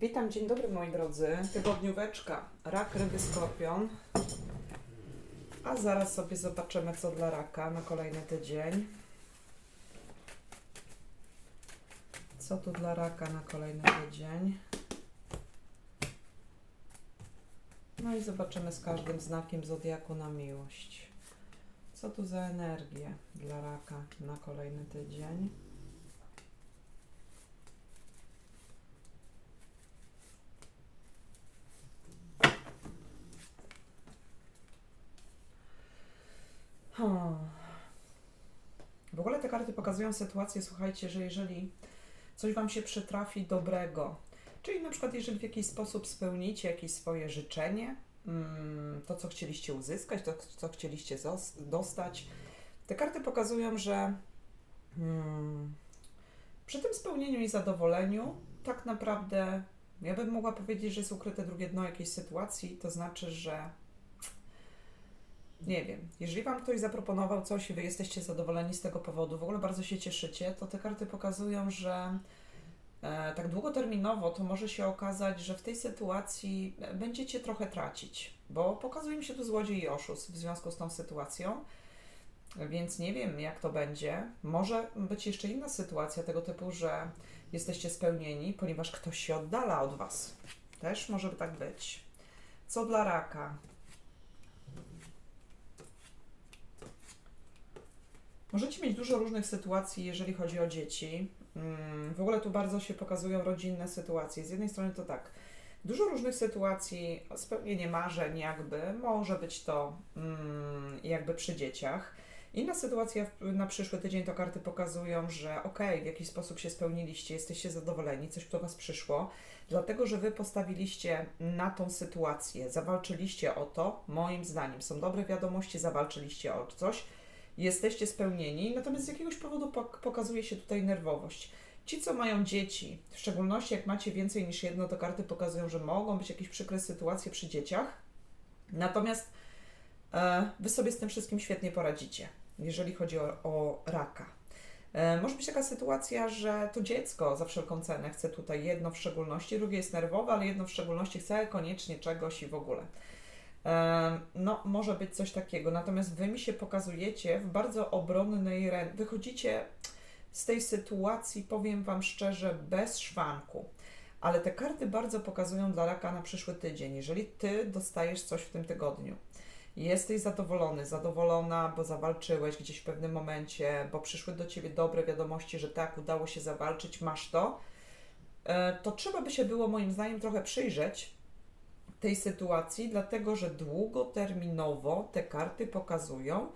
Witam, dzień dobry moi drodzy. Tygodnióweczka, rak, ryby, skorpion. A zaraz sobie zobaczymy co dla raka na kolejny tydzień. Co tu dla raka na kolejny tydzień? No i zobaczymy z każdym znakiem zodiaku na miłość. Co tu za energię dla raka na kolejny tydzień? Hmm. W ogóle te karty pokazują sytuację, słuchajcie, że jeżeli coś Wam się przytrafi dobrego, czyli na przykład jeżeli w jakiś sposób spełnicie jakieś swoje życzenie, mm, to co chcieliście uzyskać, to co chcieliście dostać, te karty pokazują, że mm, przy tym spełnieniu i zadowoleniu tak naprawdę ja bym mogła powiedzieć, że jest ukryte drugie dno jakiejś sytuacji, to znaczy, że nie wiem, jeżeli Wam ktoś zaproponował coś i Wy jesteście zadowoleni z tego powodu, w ogóle bardzo się cieszycie, to te karty pokazują, że e, tak długoterminowo to może się okazać, że w tej sytuacji e, będziecie trochę tracić, bo pokazuje mi się tu złodziej i oszust w związku z tą sytuacją. Więc nie wiem, jak to będzie. Może być jeszcze inna sytuacja tego typu, że jesteście spełnieni, ponieważ ktoś się oddala od Was. Też może tak być. Co dla raka? Możecie mieć dużo różnych sytuacji, jeżeli chodzi o dzieci. Mm, W ogóle tu bardzo się pokazują rodzinne sytuacje. Z jednej strony to tak, dużo różnych sytuacji, spełnienie marzeń, jakby, może być to mm, jakby przy dzieciach. Inna sytuacja na przyszły tydzień to karty pokazują, że okej, w jakiś sposób się spełniliście, jesteście zadowoleni, coś do Was przyszło, dlatego że Wy postawiliście na tą sytuację, zawalczyliście o to, moim zdaniem. Są dobre wiadomości, zawalczyliście o coś, jesteście spełnieni, natomiast z jakiegoś powodu pok- pokazuje się tutaj nerwowość. Ci, co mają dzieci, w szczególności jak macie więcej niż jedno, to karty pokazują, że mogą być jakieś przykre sytuacje przy dzieciach. Natomiast e, wy sobie z tym wszystkim świetnie poradzicie, jeżeli chodzi o, o raka. E, może być taka sytuacja, że to dziecko za wszelką cenę chce tutaj jedno w szczególności, drugie jest nerwowe, ale jedno w szczególności chce koniecznie czegoś i w ogóle. No, może być coś takiego. Natomiast wy mi się pokazujecie w bardzo obronnej ręce. Wychodzicie z tej sytuacji, powiem wam szczerze, bez szwanku. Ale te karty bardzo pokazują dla raka na przyszły tydzień. Jeżeli ty dostajesz coś w tym tygodniu, jesteś zadowolony, zadowolona, bo zawalczyłeś gdzieś w pewnym momencie, bo przyszły do ciebie dobre wiadomości, że tak, udało się zawalczyć, masz to, e, to trzeba by się było moim zdaniem trochę przyjrzeć, tej sytuacji, dlatego że długoterminowo te karty pokazują,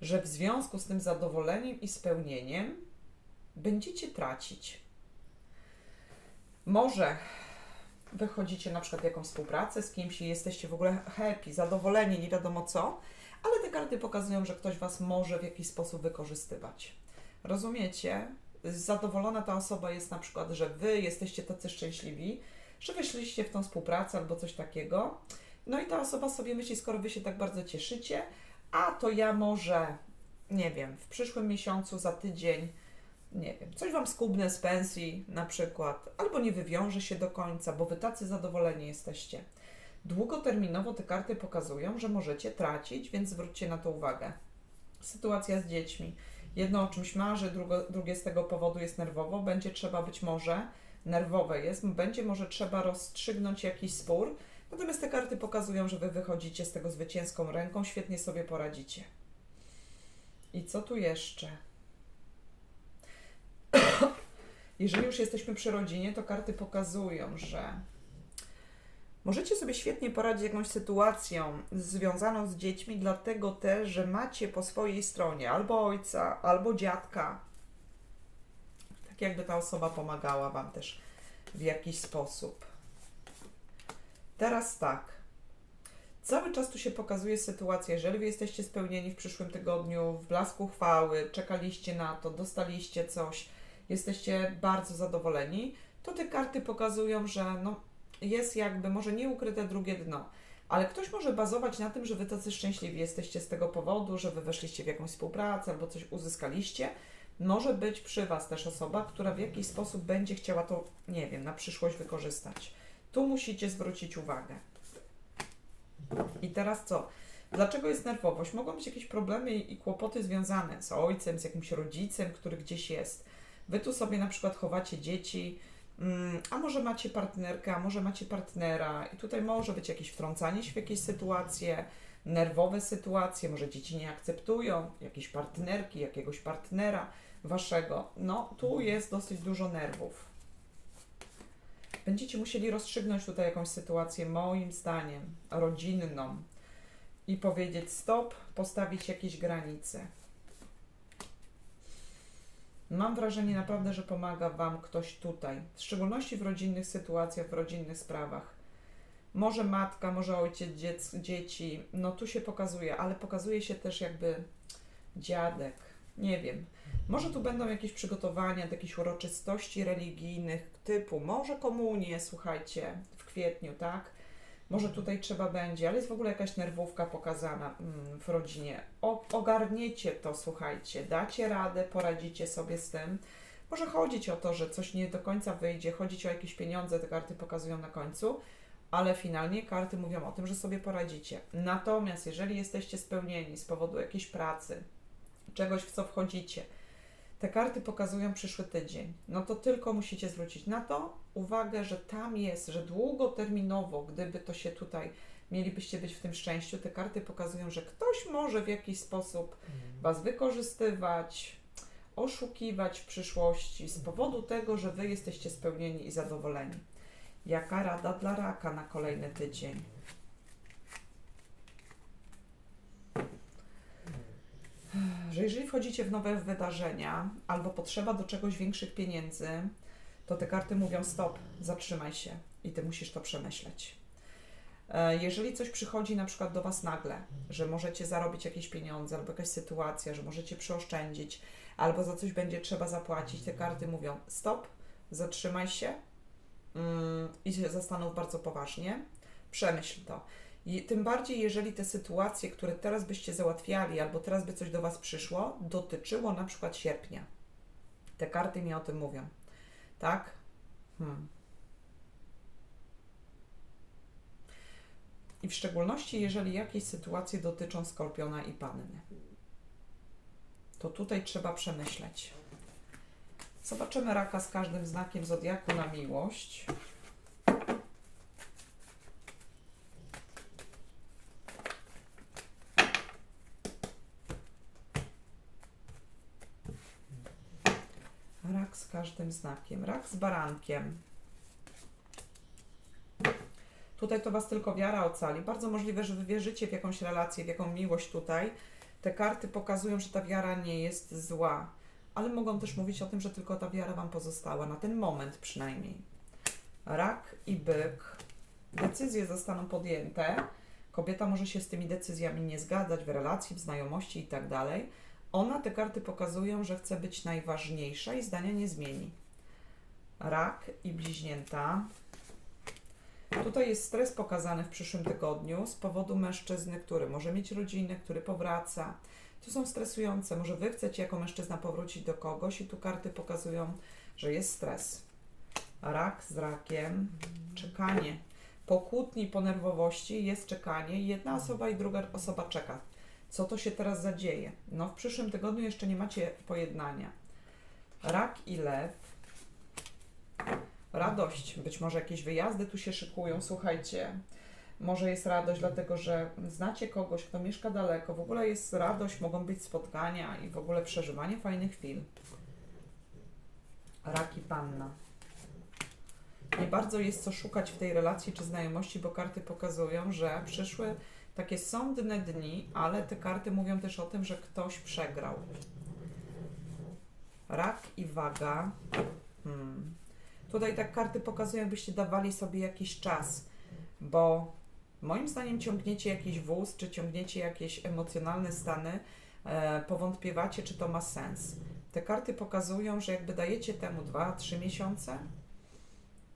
że w związku z tym zadowoleniem i spełnieniem będziecie tracić. Może wychodzicie na przykład w jakąś współpracę z kimś i jesteście w ogóle happy, zadowoleni, nie wiadomo co, ale te karty pokazują, że ktoś Was może w jakiś sposób wykorzystywać. Rozumiecie? Zadowolona ta osoba jest na przykład, że Wy jesteście tacy szczęśliwi, że weszliście w tą współpracę albo coś takiego. No i ta osoba sobie myśli, skoro wy się tak bardzo cieszycie, a to ja może, nie wiem, w przyszłym miesiącu, za tydzień, nie wiem, coś wam skubnę z pensji na przykład, albo nie wywiąże się do końca, bo wy tacy zadowoleni jesteście. Długoterminowo te karty pokazują, że możecie tracić, więc zwróćcie na to uwagę. Sytuacja z dziećmi. Jedno o czymś marzy, drugo, drugie z tego powodu jest nerwowo, będzie trzeba być może nerwowe jest, będzie może trzeba rozstrzygnąć jakiś spór. Natomiast te karty pokazują, że wy wychodzicie z tego zwycięską ręką, świetnie sobie poradzicie. I co tu jeszcze? Jeżeli już jesteśmy przy rodzinie, to karty pokazują, że możecie sobie świetnie poradzić z jakąś sytuacją związaną z dziećmi, dlatego też, że macie po swojej stronie albo ojca, albo dziadka, tak jakby ta osoba pomagała Wam też w jakiś sposób. Teraz tak. Cały czas tu się pokazuje sytuacja, jeżeli Wy jesteście spełnieni w przyszłym tygodniu, w blasku chwały, czekaliście na to, dostaliście coś, jesteście bardzo zadowoleni, to te karty pokazują, że no, jest jakby może nie ukryte drugie dno, ale ktoś może bazować na tym, że Wy tacy szczęśliwi jesteście z tego powodu, że Wy weszliście w jakąś współpracę albo coś uzyskaliście, może być przy Was też osoba, która w jakiś sposób będzie chciała to, nie wiem, na przyszłość wykorzystać. Tu musicie zwrócić uwagę. I teraz co? Dlaczego jest nerwowość? Mogą być jakieś problemy i kłopoty związane z ojcem, z jakimś rodzicem, który gdzieś jest. Wy tu sobie na przykład chowacie dzieci, mm, a może macie partnerkę, a może macie partnera, i tutaj może być jakieś wtrącanie się w jakieś sytuacje, nerwowe sytuacje, może dzieci nie akceptują jakiejś partnerki, jakiegoś partnera waszego. No, tu jest dosyć dużo nerwów. Będziecie musieli rozstrzygnąć tutaj jakąś sytuację, moim zdaniem, rodzinną i powiedzieć stop, postawić jakieś granice. Mam wrażenie naprawdę, że pomaga Wam ktoś tutaj, w szczególności w rodzinnych sytuacjach, w rodzinnych sprawach. Może matka, może ojciec, dziec, dzieci, no tu się pokazuje, ale pokazuje się też jakby dziadek, nie wiem. Może tu będą jakieś przygotowania do jakichś uroczystości religijnych typu, może komunie, słuchajcie, w kwietniu, tak? Może tutaj trzeba będzie, ale jest w ogóle jakaś nerwówka pokazana mm, w rodzinie. O, ogarniecie to, słuchajcie, dacie radę, poradzicie sobie z tym. Może chodzić o to, że coś nie do końca wyjdzie, chodzić o jakieś pieniądze, te karty pokazują na końcu, ale finalnie karty mówią o tym, że sobie poradzicie. Natomiast jeżeli jesteście spełnieni z powodu jakiejś pracy, czegoś, w co wchodzicie, te karty pokazują przyszły tydzień, no to tylko musicie zwrócić na to uwagę, że tam jest, że długoterminowo, gdyby to się tutaj, mielibyście być w tym szczęściu, te karty pokazują, że ktoś może w jakiś sposób Was wykorzystywać, oszukiwać w przyszłości z powodu tego, że Wy jesteście spełnieni i zadowoleni. Jaka rada dla raka na kolejny tydzień? Że jeżeli wchodzicie w nowe wydarzenia albo potrzeba do czegoś większych pieniędzy, to te karty mówią stop, zatrzymaj się i Ty musisz to przemyśleć. E, Jeżeli coś przychodzi na przykład do Was nagle, że możecie zarobić jakieś pieniądze, albo jakaś sytuacja, że możecie przeoszczędzić, albo za coś będzie trzeba zapłacić, te karty mówią stop, zatrzymaj się mm, i się zastanów bardzo poważnie, przemyśl to. I tym bardziej, jeżeli te sytuacje, które teraz byście załatwiali, albo teraz by coś do Was przyszło, dotyczyło na przykład sierpnia. Te karty mi o tym mówią. Tak? Hmm. I w szczególności, jeżeli jakieś sytuacje dotyczą skorpiona i panny. To tutaj trzeba przemyśleć. Zobaczymy raka z każdym znakiem zodiaku na miłość. Rak z każdym znakiem. Rak z barankiem. Tutaj to Was tylko wiara ocali. Bardzo możliwe, że Wy wierzycie w jakąś relację, w jaką miłość tutaj. Te karty pokazują, że ta wiara nie jest zła, ale mogą też mówić o tym, że tylko ta wiara Wam pozostała, na ten moment przynajmniej. Rak i byk. Decyzje zostaną podjęte. Kobieta może się z tymi decyzjami nie zgadzać w relacji, w znajomości i tak. Ona, te karty pokazują, że chce być najważniejsza i zdania nie zmieni. Rak i bliźnięta. Tutaj jest stres pokazany w przyszłym tygodniu z powodu mężczyzny, który może mieć rodzinę, który powraca. To są stresujące. Może wy chcecie jako mężczyzna powrócić do kogoś i tu karty pokazują, że jest stres. Rak z rakiem, czekanie. Po kłótni, po nerwowości jest czekanie. Jedna osoba i druga osoba czeka. Co to się teraz zadzieje? No w przyszłym tygodniu jeszcze nie macie pojednania. Rak i lew. Radość, być może jakieś wyjazdy tu się szykują, słuchajcie. Może jest radość, dlatego że znacie kogoś, kto mieszka daleko. W ogóle jest radość, mogą być spotkania i w ogóle przeżywanie fajnych chwil. Rak i panna. Nie bardzo jest co szukać w tej relacji czy znajomości, bo karty pokazują, że przyszły takie sądne dni, ale te karty mówią też o tym, że ktoś przegrał. Rak i waga. Hmm. Tutaj tak karty pokazują, jakbyście dawali sobie jakiś czas, bo moim zdaniem ciągniecie jakiś wóz, czy ciągniecie jakieś emocjonalne stany, e, powątpiewacie, czy to ma sens. Te karty pokazują, że jakby dajecie temu 2-3 miesiące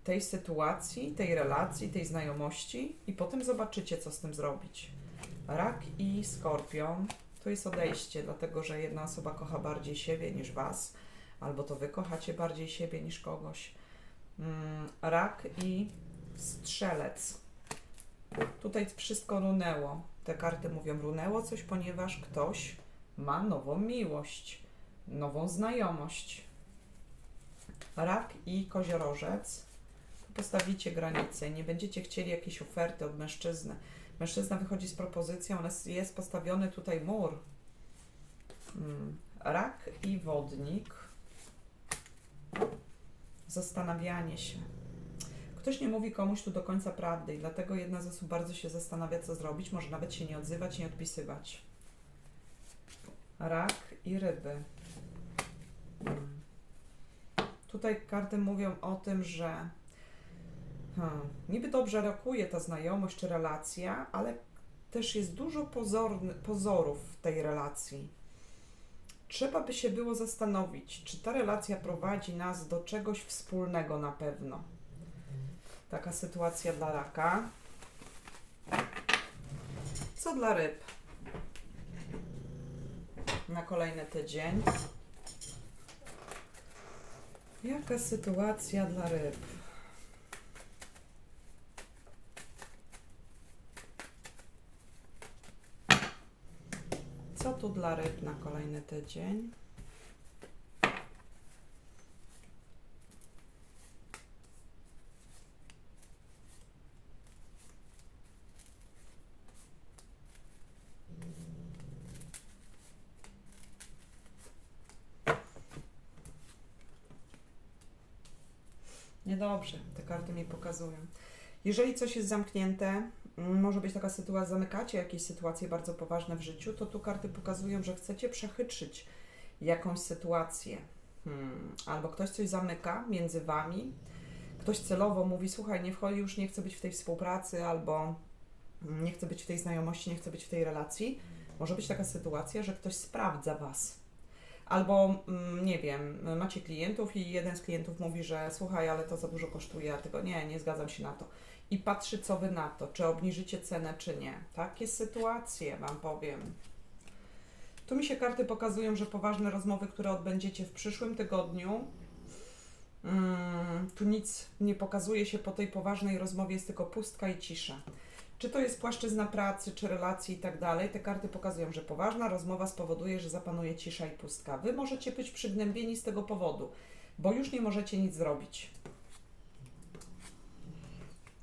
tej sytuacji, tej relacji, tej znajomości i potem zobaczycie, co z tym zrobić. Rak i skorpion to jest odejście, dlatego że jedna osoba kocha bardziej siebie niż was, albo to wy kochacie bardziej siebie niż kogoś. Mm, Rak i Strzelec. Tutaj wszystko runęło. Te karty mówią, runęło coś, ponieważ ktoś ma nową miłość, nową znajomość. Rak i koziorożec. Postawicie granice, nie będziecie chcieli jakiejś oferty od mężczyzny. Mężczyzna wychodzi z propozycją, jest postawiony tutaj mur. Mm. Rak i wodnik. Zastanawianie się. Ktoś nie mówi komuś tu do końca prawdy i dlatego jedna z osób bardzo się zastanawia, co zrobić. Może nawet się nie odzywać, nie odpisywać. Rak i ryby. Hmm. Tutaj karty mówią o tym, że hmm, niby dobrze rokuje ta znajomość czy relacja, ale też jest dużo pozorny, pozorów w tej relacji. Trzeba by się było zastanowić, czy ta relacja prowadzi nas do czegoś wspólnego na pewno. Taka sytuacja dla raka. Co dla ryb? Na kolejny tydzień. Jaka sytuacja dla ryb? Co tu dla ryb na kolejny tydzień? Niedobrze, te karty mi pokazują. Jeżeli coś jest zamknięte, może być taka sytuacja, zamykacie jakieś sytuacje bardzo poważne w życiu, to tu karty pokazują, że chcecie przechytrzyć jakąś sytuację. Hmm. Albo ktoś coś zamyka między wami, ktoś celowo mówi, słuchaj, nie wchodzi, już nie chcę być w tej współpracy, albo nie chcę być w tej znajomości, nie chcę być w tej relacji. Może być taka sytuacja, że ktoś sprawdza was. Albo, mm, nie wiem, macie klientów i jeden z klientów mówi, że słuchaj, ale to za dużo kosztuje, a tego nie, nie zgadzam się na to. I patrzy, co wy na to, czy obniżycie cenę, czy nie. Takie sytuacje Wam powiem. Tu mi się karty pokazują, że poważne rozmowy, które odbędziecie w przyszłym tygodniu, mm, tu nic nie pokazuje się po tej poważnej rozmowie, jest tylko pustka i cisza. Czy to jest płaszczyzna pracy, czy relacji i tak dalej, te karty pokazują, że poważna rozmowa spowoduje, że zapanuje cisza i pustka. Wy możecie być przygnębieni z tego powodu, bo już nie możecie nic zrobić.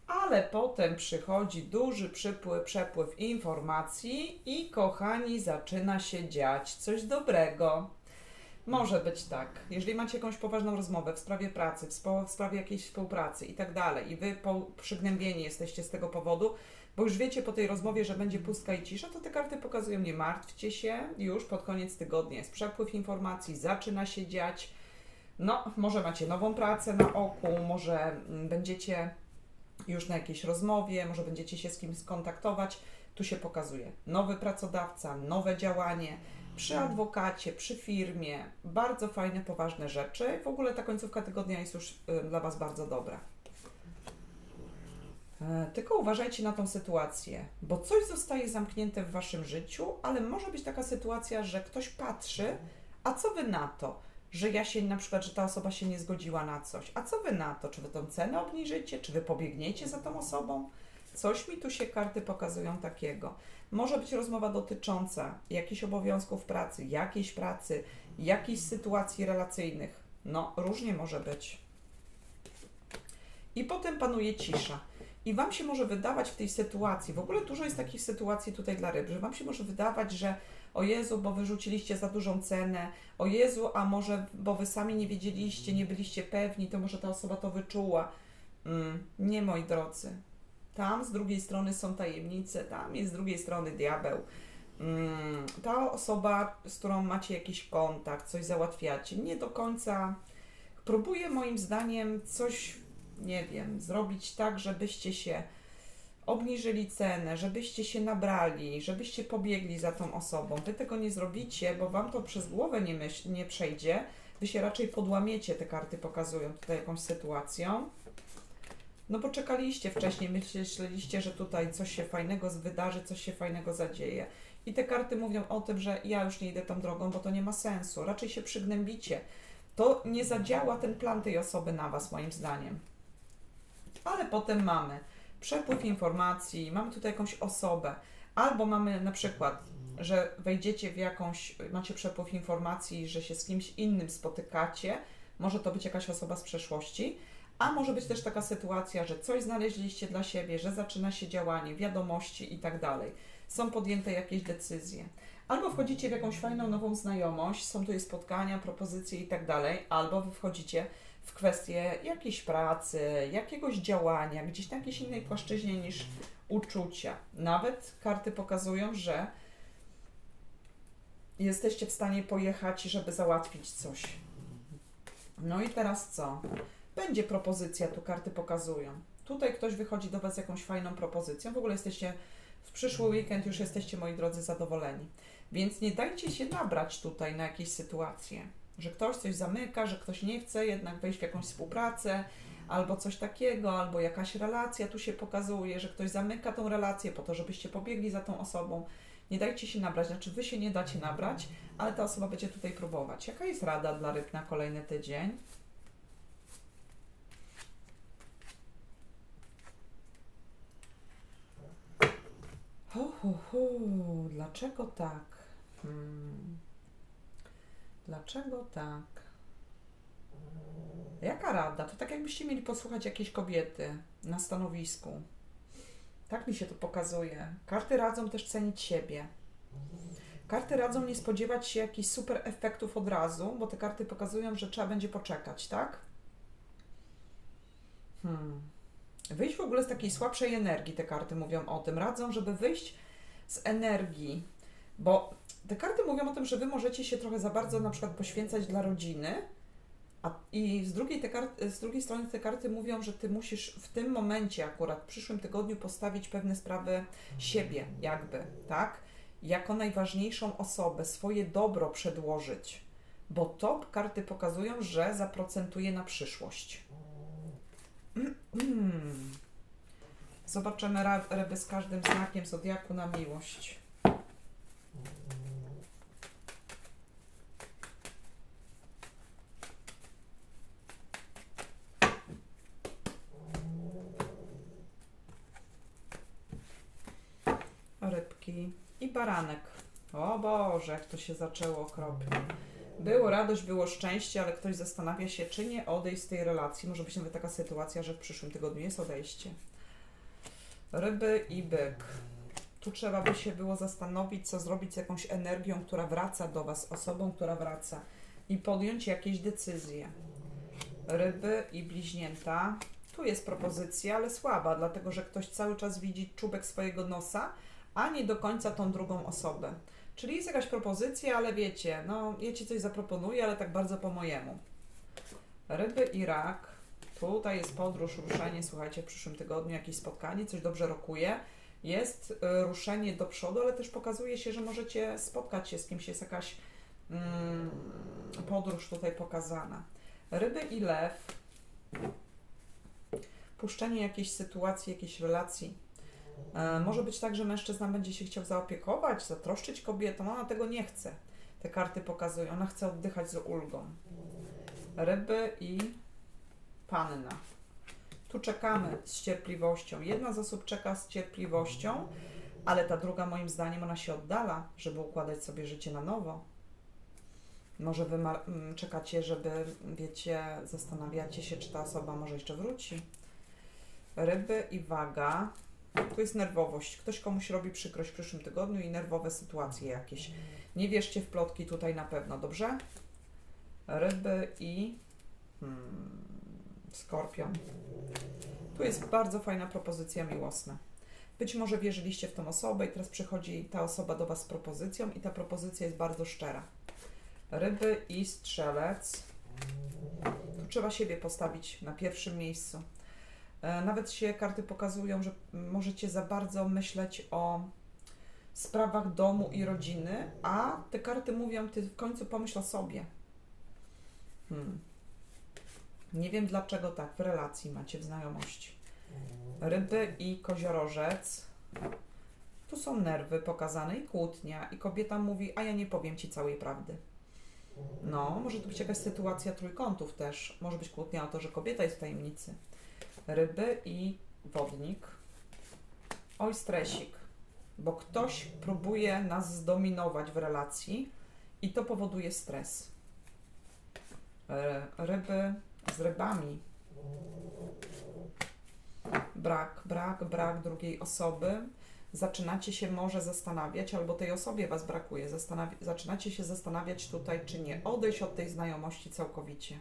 Ale potem przychodzi duży przypływ, przepływ informacji i kochani, zaczyna się dziać coś dobrego. Może być tak. Jeżeli macie jakąś poważną rozmowę w sprawie pracy, w, sprawie jakiejś współpracy i tak dalej, i wy po, przygnębieni jesteście z tego powodu, bo już wiecie po tej rozmowie, że będzie pustka i cisza, to te karty pokazują, nie martwcie się, już pod koniec tygodnia jest przepływ informacji, zaczyna się dziać. No, może macie nową pracę na oku, może mm, będziecie już na jakiejś rozmowie, może będziecie się z kimś skontaktować. Tu się pokazuje nowy pracodawca, nowe działanie przy adwokacie, przy firmie. Bardzo fajne, poważne rzeczy. W ogóle ta końcówka tygodnia jest już y, dla Was bardzo dobra. E, Tylko uważajcie na tą sytuację, bo coś zostaje zamknięte w waszym życiu, ale może być taka sytuacja, że ktoś patrzy, a co wy na to? Że ja się na przykład, że ta osoba się nie zgodziła na coś. A co wy na to? Czy wy tą cenę obniżycie? Czy wy pobiegniecie za tą osobą? Coś mi tu się karty pokazują takiego. Może być rozmowa dotycząca jakichś obowiązków pracy, jakiejś pracy, jakichś sytuacji relacyjnych. No, różnie może być. I potem panuje cisza. I Wam się może wydawać w tej sytuacji, w ogóle dużo jest takich sytuacji tutaj dla ryb, że Wam się może wydawać, że o Jezu, bo wyrzuciliście za dużą cenę, o Jezu, a może bo Wy sami nie wiedzieliście, nie byliście pewni, to może ta osoba to wyczuła. Mm, nie, moi drodzy. Tam z drugiej strony są tajemnice, tam jest z drugiej strony diabeł. Mm, ta osoba, z którą macie jakiś kontakt, coś załatwiacie, nie do końca próbuje moim zdaniem coś nie wiem, zrobić tak, żebyście się obniżyli cenę, żebyście się nabrali, żebyście pobiegli za tą osobą. Wy tego nie zrobicie, bo wam to przez głowę nie, myśl, nie przejdzie. Wy się raczej podłamiecie, te karty pokazują tutaj jakąś sytuacją. No bo czekaliście wcześniej, myśleliście, że tutaj coś się fajnego wydarzy, coś się fajnego zadzieje. I te karty mówią o tym, że ja już nie idę tą drogą, bo to nie ma sensu. Raczej się przygnębicie. To nie zadziała ten plan tej osoby na was, moim zdaniem ale potem mamy przepływ informacji, mamy tutaj jakąś osobę, albo mamy na przykład, że wejdziecie w jakąś, macie przepływ informacji, że się z kimś innym spotykacie, może to być jakaś osoba z przeszłości, a może być też taka sytuacja, że coś znaleźliście dla siebie, że zaczyna się działanie, wiadomości i tak dalej. Są podjęte jakieś decyzje. Albo wchodzicie w jakąś fajną nową znajomość, są tutaj spotkania, propozycje i tak dalej, albo wy wchodzicie w kwestię jakiejś pracy, jakiegoś działania, gdzieś na jakiejś innej płaszczyźnie niż uczucia. Nawet karty pokazują, że jesteście w stanie pojechać, żeby załatwić coś. No i teraz co? Będzie propozycja, tu karty pokazują. Tutaj ktoś wychodzi do Was z jakąś fajną propozycją. W ogóle jesteście w przyszły weekend, już jesteście, moi drodzy, zadowoleni. Więc nie dajcie się nabrać tutaj na jakieś sytuacje, że ktoś coś zamyka, że ktoś nie chce jednak wejść w jakąś współpracę, albo coś takiego, albo jakaś relacja tu się pokazuje, że ktoś zamyka tą relację po to, żebyście pobiegli za tą osobą. Nie dajcie się nabrać, znaczy Wy się nie dacie nabrać, ale ta osoba będzie tutaj próbować. Jaka jest rada dla ryb na kolejny tydzień? Hu, hu, hu. Dlaczego tak? Hmm. Dlaczego tak? Jaka rada? To tak jakbyście mieli posłuchać jakiejś kobiety na stanowisku. Tak mi się to pokazuje. Karty radzą też cenić siebie. Karty radzą nie spodziewać się jakichś super efektów od razu, bo te karty pokazują, że trzeba będzie poczekać, tak? Hmm. Wyjść w ogóle z takiej słabszej energii, te karty mówią o tym. Radzą, żeby wyjść z energii, bo te karty mówią o tym, że wy możecie się trochę za bardzo na przykład poświęcać dla rodziny, a i z drugiej, te karty, z drugiej strony te karty mówią, że ty musisz w tym momencie, akurat w przyszłym tygodniu, postawić pewne sprawy siebie, jakby, tak? Jako najważniejszą osobę, swoje dobro przedłożyć, bo to karty pokazują, że zaprocentuje na przyszłość. Zobaczymy ryby z każdym znakiem zodiaku na miłość. I baranek. O Boże, jak to się zaczęło okropnie. Było radość, było szczęście, ale ktoś zastanawia się, czy nie odejść z tej relacji. Może być nawet taka sytuacja, że w przyszłym tygodniu jest odejście. Ryby i byk. Tu trzeba by się było zastanowić, co zrobić z jakąś energią, która wraca do Was, osobą, która wraca i podjąć jakieś decyzje. Ryby i bliźnięta. Tu jest propozycja, ale słaba, dlatego że ktoś cały czas widzi czubek swojego nosa, a nie do końca tą drugą osobę. Czyli jest jakaś propozycja, ale wiecie, no ja Ci coś zaproponuję, ale tak bardzo po mojemu. Ryby i rak. Tutaj jest podróż, ruszenie, słuchajcie, w przyszłym tygodniu jakieś spotkanie, coś dobrze rokuje. Jest y, ruszenie do przodu, ale też pokazuje się, że możecie spotkać się z kimś, jest jakaś mm, podróż tutaj pokazana. Ryby i lew. Puszczenie jakiejś sytuacji, jakiejś relacji. E, może być tak, że mężczyzna będzie się chciał zaopiekować, zatroszczyć kobietą, ona tego nie chce. Te karty pokazują, ona chce oddychać z ulgą. Ryby i panna. Tu czekamy z cierpliwością. Jedna z osób czeka z cierpliwością, ale ta druga, moim zdaniem, ona się oddala, żeby układać sobie życie na nowo. Może wy czekacie, żeby, wiecie, zastanawiacie się, czy ta osoba może jeszcze wróci. Ryby i waga. Tu jest nerwowość. Ktoś komuś robi przykrość w przyszłym tygodniu i nerwowe sytuacje jakieś. Nie wierzcie w plotki tutaj na pewno, dobrze? Ryby i hmm, skorpion. Tu jest bardzo fajna propozycja miłosna. Być może wierzyliście w tą osobę i teraz przychodzi ta osoba do Was z propozycją i ta propozycja jest bardzo szczera. Ryby i strzelec. Tu trzeba siebie postawić na pierwszym miejscu. E, Nawet się karty pokazują, że możecie za bardzo myśleć o sprawach domu i rodziny, a te karty mówią, ty w końcu pomyśl o sobie. Hmm. Nie wiem dlaczego tak w relacji macie w znajomości. Ryby i koziorożec. Tu są nerwy pokazane i kłótnia, i kobieta mówi, a ja nie powiem ci całej prawdy. No, może to być jakaś sytuacja trójkątów też. Może być kłótnia o to, że kobieta jest w tajemnicy. Ryby i wodnik. Oj, stresik, bo ktoś próbuje nas zdominować w relacji i to powoduje stres. E, Ryby z rybami. Brak, brak, brak drugiej osoby. Zaczynacie się może zastanawiać, albo tej osobie Was brakuje. Zastanawi- zaczynacie się zastanawiać tutaj, czy nie odejść od tej znajomości całkowicie.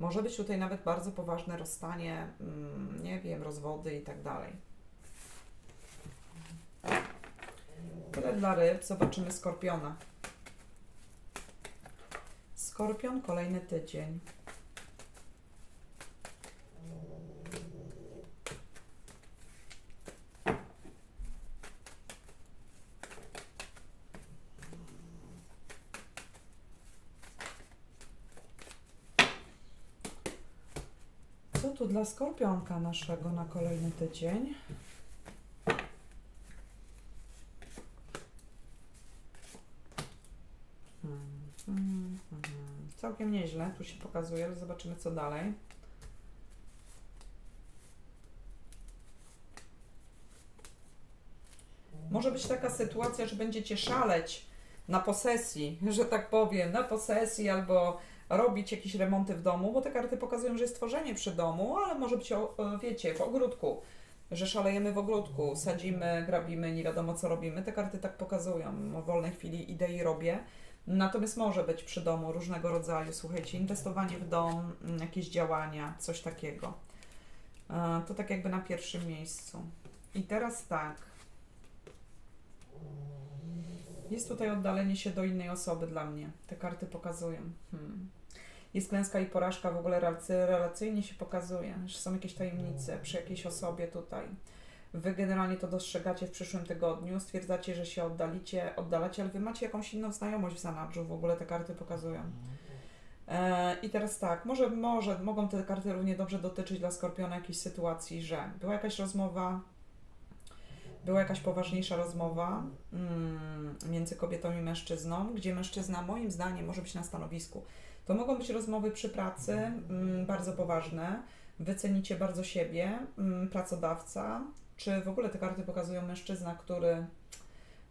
Może być tutaj nawet bardzo poważne rozstanie, mm, nie wiem, rozwody i tak dalej. Tyle dla ryb. Zobaczymy skorpiona. Skorpion, kolejny tydzień. Co tu dla skorpionka naszego na kolejny tydzień? Całkiem nieźle, tu się pokazuje, ale zobaczymy co dalej. Może być taka sytuacja, że będziecie szaleć na posesji, że tak powiem, na posesji albo robić jakieś remonty w domu, bo te karty pokazują, że jest tworzenie przy domu, ale może być, e, wiecie, w ogródku, że szalejemy w ogródku, sadzimy, grabimy, nie wiadomo co robimy. Te karty tak pokazują. W wolnej chwili idę i robię. Natomiast może być przy domu różnego rodzaju, słuchajcie, inwestowanie w dom, mm, jakieś działania, coś takiego. E, To tak jakby na pierwszym miejscu. I teraz tak. Jest tutaj oddalenie się do innej osoby dla mnie. Te karty pokazują. Hmm. Jest klęska i porażka, w ogóle relacy- relacyjnie się pokazuje, że są jakieś tajemnice przy jakiejś osobie tutaj. Wy generalnie to dostrzegacie w przyszłym tygodniu, stwierdzacie, że się oddalicie, oddalacie, ale wy macie jakąś inną znajomość w zanadrzu, w ogóle te karty pokazują. E, I teraz tak, może, może mogą te karty równie dobrze dotyczyć dla Skorpiona jakiejś sytuacji, że była jakaś rozmowa, była jakaś poważniejsza rozmowa mm, między kobietą i mężczyzną, gdzie mężczyzna moim zdaniem może być na stanowisku. To mogą być rozmowy przy pracy, mm, bardzo poważne, wycenicie bardzo siebie, mm, pracodawca, czy w ogóle te karty pokazują mężczyzna, który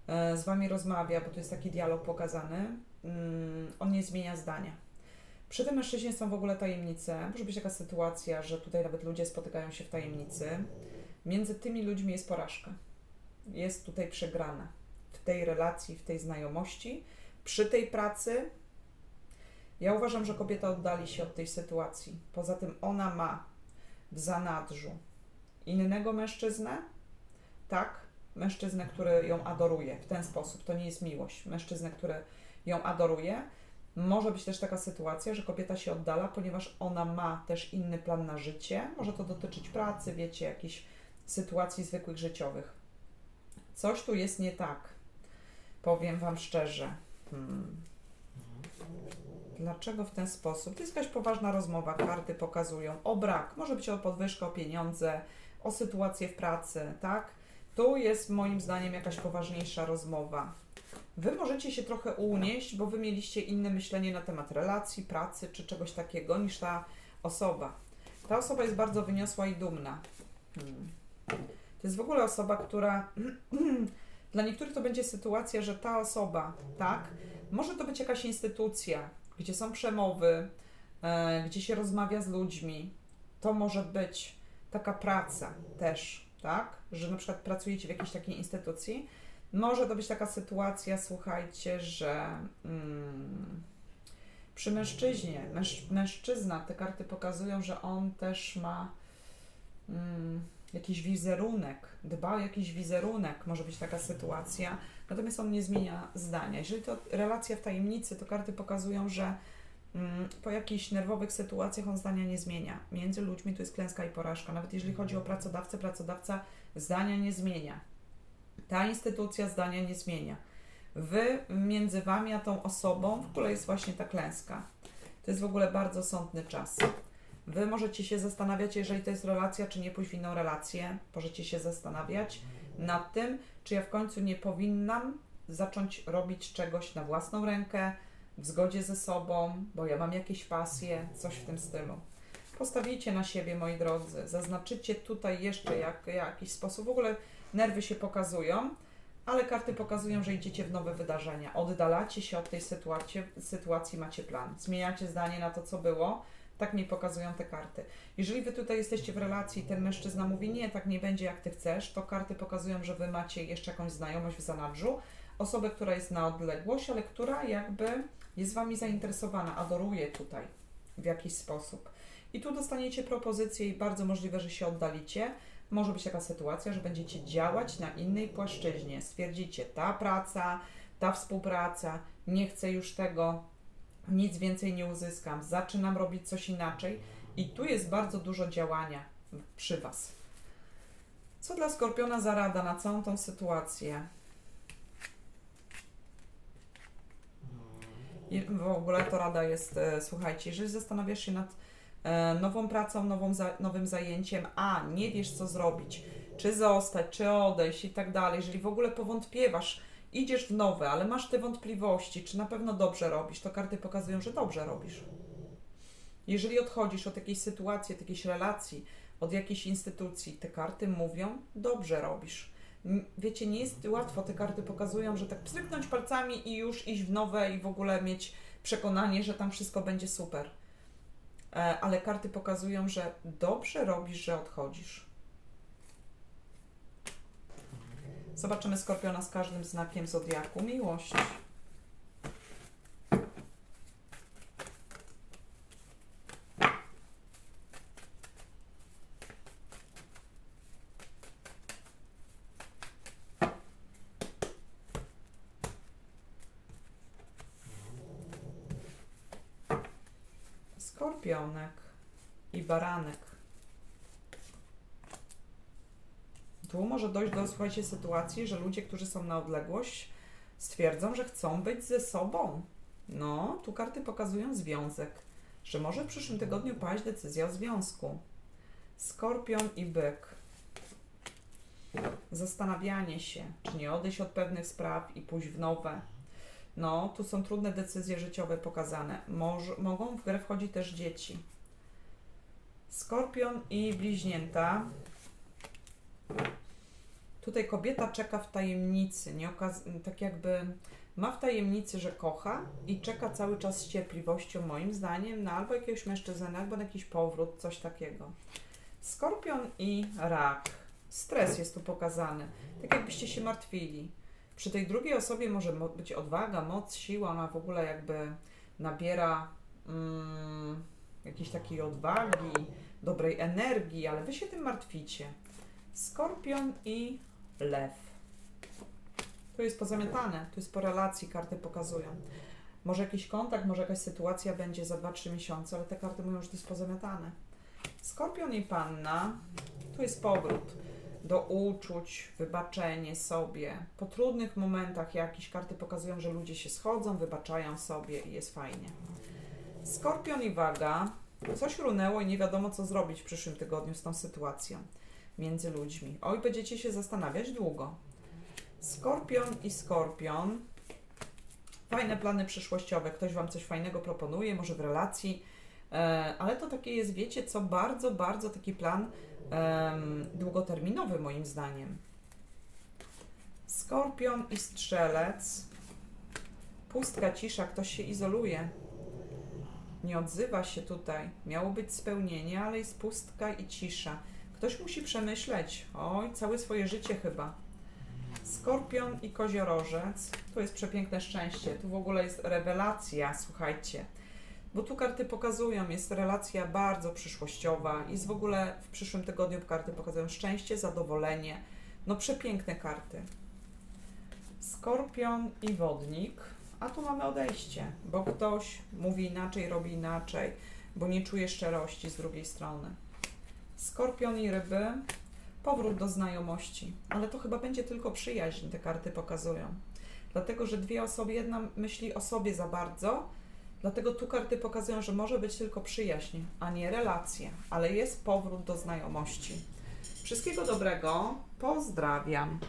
e, z Wami rozmawia, bo tu jest taki dialog pokazany, mm, on nie zmienia zdania. Przy tym mężczyźnie są w ogóle tajemnice. Może być taka sytuacja, że tutaj nawet ludzie spotykają się w tajemnicy. Między tymi ludźmi jest porażka. Jest tutaj przegrana. W tej relacji, w tej znajomości, przy tej pracy. Ja uważam, że kobieta oddali się od tej sytuacji. Poza tym ona ma w zanadrzu innego mężczyznę, tak? Mężczyznę, który ją adoruje w ten sposób. To nie jest miłość. Mężczyznę, który ją adoruje. Może być też taka sytuacja, że kobieta się oddala, ponieważ ona ma też inny plan na życie. Może to dotyczyć pracy, wiecie, jakichś sytuacji zwykłych życiowych. Coś tu jest nie tak. Powiem Wam szczerze. Hmm. Dlaczego w ten sposób? To jest jakaś poważna rozmowa. Karty pokazują o brak. Może być o podwyżkę, o pieniądze, o sytuację w pracy, tak? Tu jest moim zdaniem jakaś poważniejsza rozmowa. Wy możecie się trochę unieść, bo wy mieliście inne myślenie na temat relacji, pracy czy czegoś takiego niż ta osoba. Ta osoba jest bardzo wyniosła i dumna. Hmm. To jest w ogóle osoba, która. Dla niektórych to będzie sytuacja, że ta osoba, tak? Może to być jakaś instytucja, gdzie są przemowy, e, gdzie się rozmawia z ludźmi. To może być taka praca też, tak? Że na przykład pracujecie w jakiejś takiej instytucji. Może to być taka sytuacja, słuchajcie, że mm, przy mężczyźnie, męż, mężczyzna, te karty pokazują, że on też ma mm, jakiś wizerunek, dba o jakiś wizerunek, może być taka sytuacja, natomiast on nie zmienia zdania. Jeżeli to relacja w tajemnicy, to karty pokazują, że mm, po jakichś nerwowych sytuacjach on zdania nie zmienia. Między ludźmi to jest klęska i porażka. Nawet jeżeli chodzi o pracodawcę, pracodawca zdania nie zmienia. Ta instytucja zdania nie zmienia. Wy między wami a tą osobą w ogóle jest właśnie ta klęska. To jest w ogóle bardzo sądny czas. Wy możecie się zastanawiać, jeżeli to jest relacja, czy nie pójść w inną relację. Możecie się zastanawiać nad tym, czy ja w końcu nie powinnam zacząć robić czegoś na własną rękę, w zgodzie ze sobą, bo ja mam jakieś pasje, coś w tym stylu. Postawicie na siebie, moi drodzy. Zaznaczycie tutaj jeszcze jak, jakiś sposób. W ogóle nerwy się pokazują, ale karty pokazują, że idziecie w nowe wydarzenia. Oddalacie się od tej sytuacji, sytuacji macie plan. Zmieniacie zdanie na to, co było. Tak mi pokazują te karty. Jeżeli wy tutaj jesteście w relacji i ten mężczyzna mówi, nie, tak nie będzie jak ty chcesz, to karty pokazują, że wy macie jeszcze jakąś znajomość w zanadrzu. Osobę, która jest na odległość, ale która jakby jest wami zainteresowana, adoruje tutaj w jakiś sposób. I tu dostaniecie propozycję i bardzo możliwe, że się oddalicie. Może być taka sytuacja, że będziecie działać na innej płaszczyźnie. Stwierdzicie, ta praca, ta współpraca, nie chcę już tego, nic więcej nie uzyskam, zaczynam robić coś inaczej. I tu jest bardzo dużo działania przy Was. Co dla Skorpiona za rada na całą tą sytuację? I w ogóle to rada jest, e, słuchajcie, jeżeli zastanawiasz się nad e, nową pracą, nową za, nowym zajęciem, a nie wiesz co zrobić, czy zostać, czy odejść i tak dalej, jeżeli w ogóle powątpiewasz, idziesz w nowe, ale masz te wątpliwości, czy na pewno dobrze robisz, to karty pokazują, że dobrze robisz. Jeżeli odchodzisz od jakiejś sytuacji, od jakiejś relacji, od jakiejś instytucji, te karty mówią, dobrze robisz. Wiecie, nie jest łatwo, te karty pokazują, że tak pstryknąć palcami i już iść w nowe i w ogóle mieć przekonanie, że tam wszystko będzie super. E, Ale karty pokazują, że dobrze robisz, że odchodzisz. Zobaczymy Skorpiona z każdym znakiem Zodiaku. Miłość. Skorpionek i baranek. Tu dojść do, słuchajcie, sytuacji, że ludzie, którzy są na odległość, stwierdzą, że chcą być ze sobą. No, tu karty pokazują związek, że może w przyszłym tygodniu paść decyzja o związku. Skorpion i byk. Zastanawianie się, czy nie odejść od pewnych spraw i pójść w nowe. No, tu są trudne decyzje życiowe pokazane. Może, mogą w grę wchodzić też dzieci. Skorpion i bliźnięta. Tutaj kobieta czeka w tajemnicy, nie okaz- tak jakby ma w tajemnicy, że kocha i czeka cały czas z cierpliwością, moim zdaniem, na albo jakiegoś mężczyznę, albo na jakiś powrót, coś takiego. Skorpion i rak. Stres jest tu pokazany. Tak jakbyście się martwili. Przy tej drugiej osobie może mo- być odwaga, moc, siła, ona w ogóle jakby nabiera mm, jakiejś takiej odwagi, dobrej energii, ale wy się tym martwicie. Skorpion i lew. Tu jest pozamiatane, tu jest po relacji, karty pokazują. Może jakiś kontakt, może jakaś sytuacja będzie za 2-3 miesiące, ale te karty mówią, że to jest pozamiatane. Skorpion i panna, tu jest powrót do uczuć, wybaczenie sobie. Po trudnych momentach jakieś karty pokazują, że ludzie się schodzą, wybaczają sobie i jest fajnie. Skorpion i waga, coś runęło i nie wiadomo co zrobić w przyszłym tygodniu z tą sytuacją między ludźmi. Oj, będziecie się zastanawiać długo. Skorpion i skorpion. Fajne plany przyszłościowe. Ktoś Wam coś fajnego proponuje, może w relacji, e, ale to takie jest, wiecie co, bardzo, bardzo taki plan długoterminowy moim zdaniem. Skorpion i strzelec. Pustka, cisza, ktoś się izoluje. Nie odzywa się tutaj. Miało być spełnienie, ale jest pustka i cisza. Ktoś musi przemyśleć, oj, całe swoje życie chyba. Skorpion i koziorożec. Tu jest przepiękne szczęście. Tu w ogóle jest rewelacja, słuchajcie. Bo tu karty pokazują, jest relacja bardzo przyszłościowa. Jest w ogóle w przyszłym tygodniu karty pokazują szczęście, zadowolenie. No przepiękne karty. Skorpion i wodnik. A tu mamy odejście, bo ktoś mówi inaczej, robi inaczej, bo nie czuje szczerości z drugiej strony. Skorpion i ryby. Powrót do znajomości, ale to chyba będzie tylko przyjaźń, te karty pokazują. Dlatego, że dwie osoby, jedna myśli o sobie za bardzo, dlatego tu karty pokazują, że może być tylko przyjaźń, a nie relacja, ale jest powrót do znajomości. Wszystkiego dobrego, pozdrawiam.